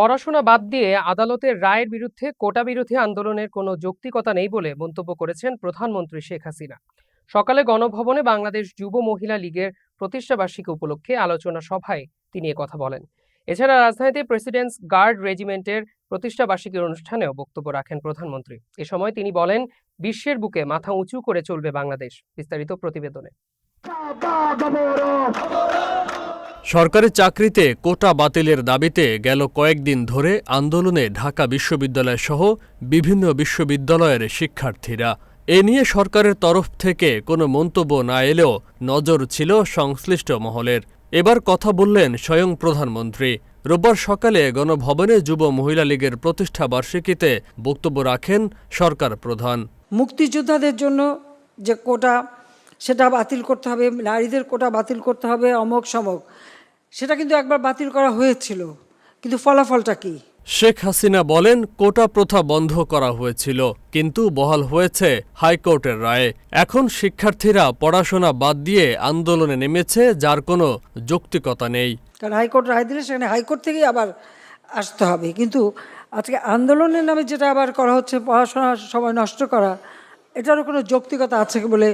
পড়াশোনা বাদ দিয়ে আদালতের রায়ের বিরুদ্ধে কোটা বিরোধী আন্দোলনের কোনো যৌক্তিকতা নেই বলে মন্তব্য করেছেন প্রধানমন্ত্রী শেখ হাসিনা। সকালে গণভবনে বাংলাদেশ যুব মহিলা লীগের প্রতিষ্ঠাবার্ষিকী উপলক্ষে আলোচনা সভায় তিনি কথা বলেন। এছাড়া রাজধানীতে প্রেসিডেন্টস গার্ড রেজিমেন্টের প্রতিষ্ঠাবার্ষিকীর অনুষ্ঠানেও বক্তব্য রাখেন প্রধানমন্ত্রী। এ সময় তিনি বলেন, বিশ্বের বুকে মাথা উঁচু করে চলবে বাংলাদেশ। বিস্তারিত প্রতিবেদনে। সরকারি চাকরিতে কোটা বাতিলের দাবিতে গেল কয়েকদিন ধরে আন্দোলনে ঢাকা বিশ্ববিদ্যালয় সহ বিভিন্ন বিশ্ববিদ্যালয়ের শিক্ষার্থীরা। এ নিয়ে সরকারের তরফ থেকে কোনো মন্তব্য না এলেও নজর ছিল সংশ্লিষ্ট মহলের। এবার কথা বললেন স্বয়ং প্রধানমন্ত্রী। রোববার সকালে গণভবনে যুব মহিলা লীগের প্রতিষ্ঠা বার্ষিকীতে বক্তব্য রাখেন সরকার প্রধান। মুক্তিযোদ্ধাদের জন্য যে কোটা সেটা বাতিল করতে হবে নারীদের কোটা বাতিল করতে হবে অমক সমক। সেটা কিন্তু একবার বাতিল করা হয়েছিল কিন্তু ফলাফলটা কি? শেখ হাসিনা বলেন কোটা প্রথা বন্ধ করা হয়েছিল কিন্তু বহাল হয়েছে হাইকোর্টের রায়ে। এখন শিক্ষার্থীরা পড়াশোনা বাদ দিয়ে আন্দোলনে নেমেছে যার কোনো যৌক্তিকতা নেই। কারণ হাইকোর্ট রায় দিলে সেখানে হাইকোর্ট থেকেই আবার আসতে হবে। কিন্তু আজকে আন্দোলনের নামে যেটা আবার করা হচ্ছে পড়াশোনার সময় নষ্ট করা এটারও কোনো যৌক্তিকতা আছে বলে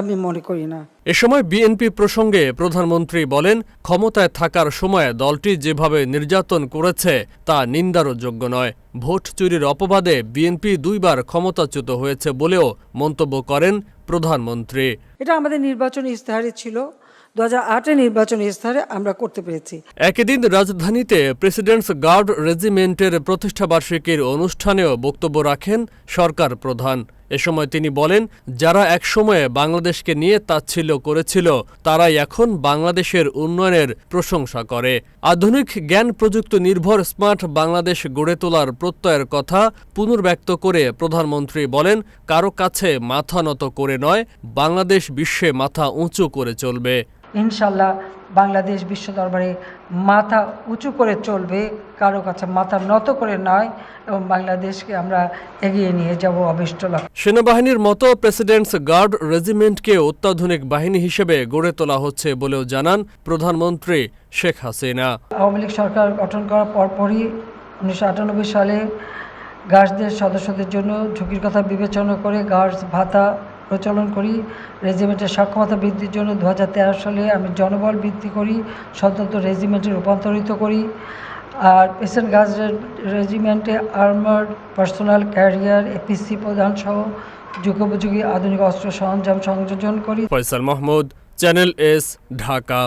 আমি মনে করি না। এ সময় বিএনপি প্রসঙ্গে প্রধানমন্ত্রী বলেন ক্ষমতায় থাকার সময় দলটি যেভাবে নির্যাতন করেছে তা নিন্দারও যোগ্য নয়। ভোট চুরির অপবাদে বিএনপি দুইবার ক্ষমতাচ্যুত হয়েছে বলেও মন্তব্য করেন প্রধানমন্ত্রী। এটা আমাদের নির্বাচনী ইস্তাহারে ছিল। দু হাজার আটে নির্বাচনী ইস্তাহারে আমরা করতে পেরেছি। একই দিন রাজধানীতে প্রেসিডেন্টস গার্ড রেজিমেন্টের প্রতিষ্ঠাবার্ষিকীর অনুষ্ঠানেও বক্তব্য রাখেন সরকার প্রধান। এ সময় তিনি বলেন, যারা একসময়ে বাংলাদেশকে নিয়ে তাচ্ছিল্য করেছিল, তারাই এখন বাংলাদেশের উন্নয়নের প্রশংসা করে। আধুনিক জ্ঞান প্রযুক্তি নির্ভর স্মার্ট বাংলাদেশ গড়ে তোলার প্রত্যয়ের কথা পুনর্ব্যক্ত করে প্রধানমন্ত্রী বলেন, কারও কাছে মাথা নত করে নয়, বাংলাদেশ বিশ্বে মাথা উঁচু করে চলবে। ইনশাল্লাহ বাংলাদেশ বিশ্ব দরবারে মাথা উঁচু করে চলবে কারও কাছে মাথা নত করে নয় এবং বাংলাদেশকে আমরা এগিয়ে নিয়ে যাব অবিষ্ট সেনাবাহিনীর মতো প্রেসিডেন্টস গার্ড রেজিমেন্টকে অত্যাধুনিক বাহিনী হিসেবে গড়ে তোলা হচ্ছে বলেও জানান প্রধানমন্ত্রী শেখ হাসিনা। আওয়ামী লীগ সরকার গঠন করার পরপরই উনিশশো আটানব্বই সালে গার্ডসদের সদস্যদের জন্য ঝুঁকির কথা বিবেচনা করে গার্ডস ভাতা প্রচলন করি রেজিমেন্টের সক্ষমতা বৃদ্ধির জন্য দু সালে আমি জনবল বৃদ্ধি করি, স্বতন্ত্র রেজিমেন্টে রূপান্তরিত করি, আর প্রেসিডেন্ট গার্ডস রেজিমেন্টে আর্মার্ড পার্সোনাল ক্যারিয়ার এপিসি প্রধান সহ যুগোপযোগী আধুনিক অস্ত্র সরঞ্জাম সংযোজন করি। Faisal Mahmud channel S Dhaka